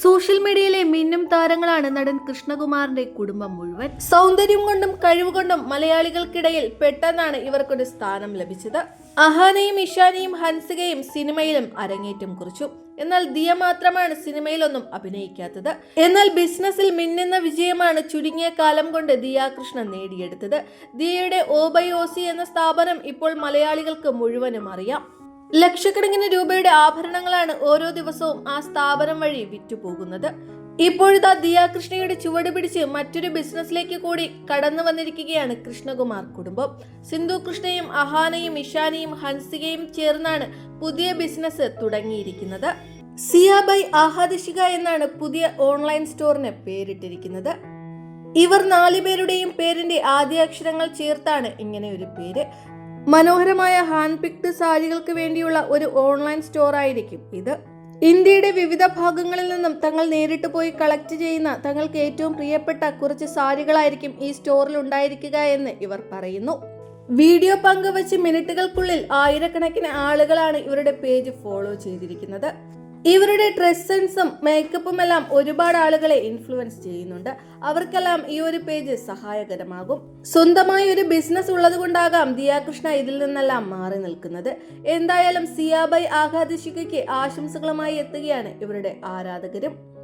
Social മീഡിയയിലെ മിന്നും താരങ്ങളാണ് നടൻ കൃഷ്ണകുമാറിന്റെ കുടുംബം മുഴുവൻ. സൗന്ദര്യം കൊണ്ടും കഴിവുകൊണ്ടും മലയാളികൾക്കിടയിൽ പെട്ടെന്നാണ് ഇവർക്കൊരു സ്ഥാനം ലഭിച്ചത്. അഹാനയും ഇഷാനയും ഹൻസികയും സിനിമയിലും അരങ്ങേറ്റം കുറിച്ചു. എന്നാൽ ദിയ മാത്രമാണ് സിനിമയിലൊന്നും അഭിനയിക്കാത്തത്. എന്നാൽ ബിസിനസ്സിൽ മിന്നുന്ന വിജയമാണ് ചുരുങ്ങിയ കാലം കൊണ്ട് ദിയ കൃഷ്ണൻ നേടിയെടുത്തത്. ദിയയുടെ ഓ ബൈ ഒ സി എന്ന സ്ഥാപനം ഇപ്പോൾ മലയാളികൾക്ക് മുഴുവനും അറിയാം. ലക്ഷക്കണക്കിന് രൂപയുടെ ആഭരണങ്ങളാണ് ഓരോ ദിവസവും ആ സ്ഥാപനം വഴി വിറ്റുപോകുന്നത്. ഇപ്പോഴിതാ ദിയാകൃഷ്ണയുടെ ചുവട് പിടിച്ച് മറ്റൊരു ബിസിനസ്സിലേക്ക് കൂടി കടന്നു വന്നിരിക്കുകയാണ് കൃഷ്ണകുമാർ കുടുംബം. സിന്ധു കൃഷ്ണയും അഹാനയും ഇഷാനയും ഹൻസികയും ചേർന്നാണ് പുതിയ ബിസിനസ് തുടങ്ങിയിരിക്കുന്നത്. സിയാബൈ ആഹാദിഷിക എന്നാണ് പുതിയ ഓൺലൈൻ സ്റ്റോറിന് പേരിട്ടിരിക്കുന്നത്. ഇവർ നാലുപേരുടെയും പേരിന്റെ ആദ്യ അക്ഷരങ്ങൾ ചേർത്താണ് ഇങ്ങനെ ഒരു പേര്. മനോഹരമായ ഹാൻഡ് പിക്ഡ് സാരികൾക്ക് വേണ്ടിയുള്ള ഒരു ഓൺലൈൻ സ്റ്റോർ ആയിരിക്കും ഇത്. ഇന്ത്യയുടെ വിവിധ ഭാഗങ്ങളിൽ നിന്നും തങ്ങൾ നേരിട്ട് പോയി കളക്ട് ചെയ്യുന്ന തങ്ങൾക്ക് ഏറ്റവും പ്രിയപ്പെട്ട കുറച്ച് സാരികളായിരിക്കും ഈ സ്റ്റോറിൽ ഉണ്ടായിരിക്കുക എന്ന് ഇവർ പറയുന്നു. വീഡിയോ പങ്കുവച്ച് മിനിറ്റുകൾക്കുള്ളിൽ ആയിരക്കണക്കിന് ആളുകളാണ് ഇവരുടെ പേജ് ഫോളോ ചെയ്തിരിക്കുന്നത്. ഇവരുടെ ഡ്രസ് സെൻസും മേക്കപ്പും എല്ലാം ഒരുപാട് ആളുകളെ ഇൻഫ്ലുവൻസ് ചെയ്യുന്നുണ്ട്. അവർക്കെല്ലാം ഈ ഒരു പേജ് സഹായകരമാകും. സ്വന്തമായി ഒരു ബിസിനസ് ഉള്ളത് കൊണ്ടാകാം ദിയാകൃഷ്ണ ഇതിൽ നിന്നെല്ലാം മാറി നിൽക്കുന്നത്. എന്തായാലും സിയാബൈ ആഘാദിഷികയ്ക്ക് ആശംസകളുമായി എത്തുകയാണ് ഇവരുടെ ആരാധകരും.